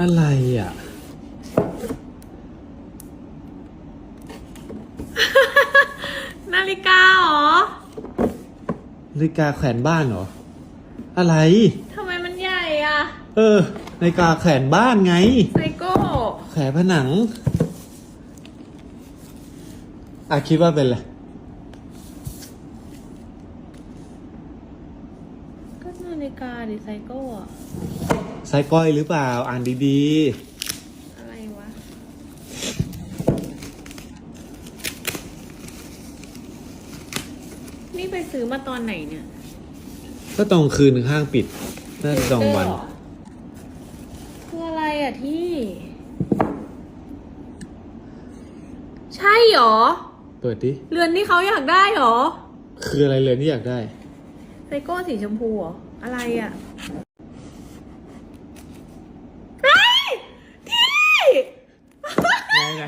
อะไรอะ นาฬิกาเหรอ นาฬิกาแขวนบ้านเหรอ อะไร ทำไมมันใหญ่อะเออ นาฬิกาแขวนบ้านไง ไซโก้แขวนผนัง อะคิดว่าเป็นอะไร นาฬิกาดิไซโก้อะไซก้อยหรือเปล่า อ่านดีอะไรวะ นี่ไปซื้อมาตอนไหนเนี่ยๆ ก็ตรงคืนห้างปิด น่าจะตรงวัน คืออะไรอะที่ ใช่เหรอ เปิดดิ เรือนที่เขาอยากได้เหรอ คืออะไรเลยที่อยากได้ ไซโก้สีชมพูเหรอ อะไรอะเฮ้ยที่ไหนไหน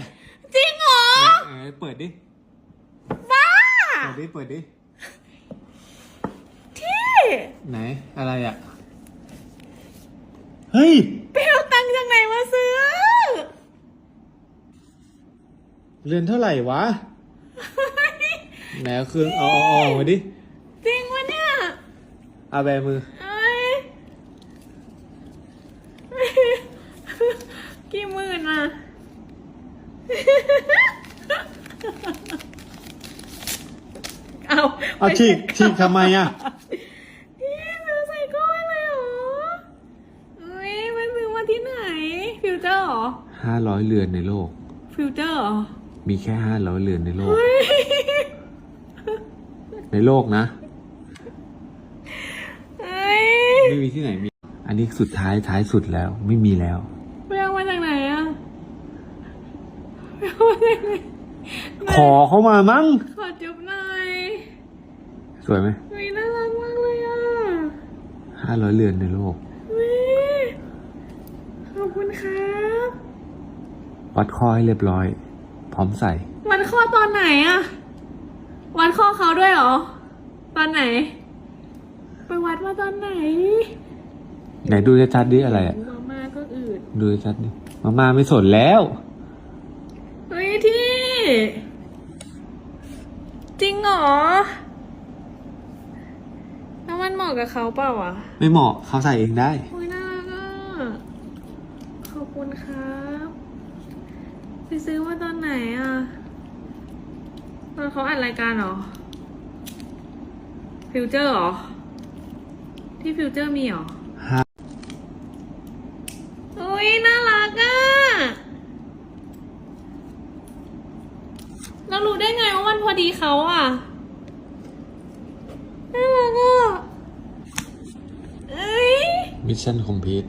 จริงเหรอไหนเปิดดิ บ้า เปิดดิ เปิดดิ ที่ ไหน อะไรอะ เฮ้ย ไปเอาตังค์จากไหนมาซื้อ เรือนเท่าไหร่วะ ไหนเอาคืนเอาเอาเอาออกมาดิ จริงวะเนี่ย เอาแบมือเอ้ยกี่หมื่นอะ เอาเอาฉีกฉีกทำไมอะพี่ซื้อใส่ก้อนเลยเหรอเอ้ยไปซื้อมาที่ไหน ฟิวเจอร์เหรอห้าร้อยเรือนในโลก ฟิวเจอร์เหรอ มีแค่ห้าร้อยเรือนในโลก เฮ้ย ในโลกนะ เฮ้ย ไม่มีที่ไหนมี อันนี้สุดท้ายท้ายสุดแล้ว ไม่มีแล้วไปเอามาจากไหนอะไปเอามาจากไหนขอเข้ามามั้งขอจุ๊บหน่อยสวยไหมเฮ้ยน่ารักมากเลยอะห้าร้อยเรือนในโลกเฮ้ยขอบคุณครับวัดข้อให้เรียบร้อย พร้อมใส่วันข้อตอนไหนอะวันข้อเขาด้วยเหรอ ตอนไหน ไปวัดมาตอนไหนไหนดูชัดๆดิอะไรอะ มาม่าก็อืดดูชัดๆดิมามาไม่สนแล้ว เฮ้ยที่ จริงเหรอ แล้วมันเหมาะกับเขาเปล่าอะไม่เหมาะเขาใส่เองได้โอ้ยน่ารักอะ ขอบคุณครับ ไปซื้อมาตอนไหนอะ ตอนเขาอัดรายการเหรอ ฟิวเจอร์เหรอ ที่ฟิวเจอร์มีเหรอห้าโอ้ยน่ารักอะเรารู้ได้ไงว่ามันพอดีเขาอะ น่ารักอะเอ้ย มิชชั่นคอมพลีท